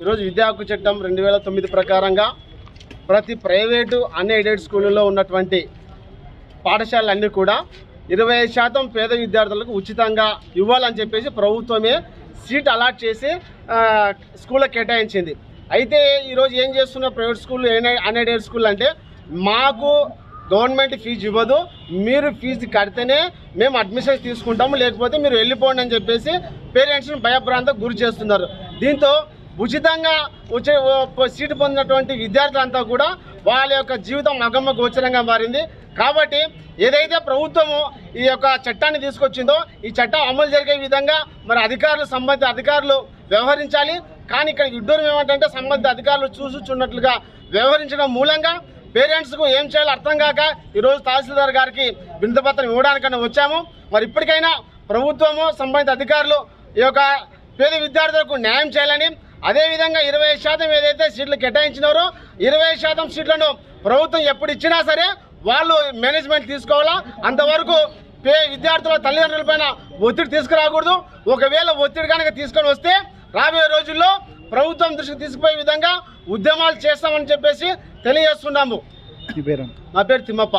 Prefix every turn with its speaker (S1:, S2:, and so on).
S1: ఈరోజు విద్యా హక్కు చట్టం రెండు వేల తొమ్మిది ప్రకారంగా ప్రతి ప్రైవేటు అన్ ఎయిడెడ్ స్కూళ్ళలో ఉన్నటువంటి పాఠశాలలన్నీ కూడా ఇరవై శాతం పేద విద్యార్థులకు ఉచితంగా ఇవ్వాలని చెప్పేసి ప్రభుత్వమే సీట్ అలాట్ చేసి ఆ, స్కూళ్ళకి కేటాయించింది. అయితే ఈరోజు ఏం చేస్తున్న private school un aided school అంటే మాకు గవర్నమెంట్ ఫీజు ఇవ్వదు మీరు ఫీజు కడితేనే మేము అడ్మిషన్ తీసుకుంటాము లేకపోతే మీరు వెళ్ళిపోండి అని చెప్పేసి పేరెంట్స్ని భయభ్రాంతకు గురి చేస్తున్నారు. దీంతో ఉచితంగా ఉచి సీటు పొందినటువంటి విద్యార్థులంతా కూడా వాళ్ళ యొక్క జీవితం అగమ్మ గోచరంగా మారింది. కాబట్టి ఏదైతే ప్రభుత్వము ఈ యొక్క చట్టాన్ని తీసుకొచ్చిందో ఈ చట్టం అమలు జరిగే విధంగా మరి అధికారులు సంబంధిత అధికారులు వ్యవహరించాలి. కానీ ఇక్కడ విడ్డూరం ఏమంటే సంబంధిత అధికారులు చూసుచున్నట్లుగా వ్యవహరించడం మూలంగా పేరెంట్స్కు ఏం చేయాలో అర్థం కాక ఈరోజు తహసీల్దార్ గారికి వినతిపత్రం ఇవ్వడానికన్నా వచ్చాము. మరి ఇప్పటికైనా ప్రభుత్వము సంబంధిత అధికారులు ఈ యొక్క పేద విద్యార్థులకు న్యాయం చేయాలని అదేవిధంగా ఇరవై శాతం ఏదైతే సీట్లు కేటాయించినారో ఇరవై శాతం సీట్లను ప్రభుత్వం ఎప్పుడు ఇచ్చినా సరే వాళ్ళు మేనేజ్మెంట్ తీసుకోవాలా. అంతవరకు పే విద్యార్థుల తల్లిదండ్రులపైన ఒత్తిడి తీసుకురాకూడదు. ఒకవేళ ఒత్తిడి కనుక తీసుకొని వస్తే రాబోయే రోజుల్లో ప్రభుత్వం దృష్టికి తీసుకుపోయే విధంగా ఉద్యమాలు చేస్తామని చెప్పేసి తెలియజేస్తున్నాము. నా పేరు తిమ్మప్ప.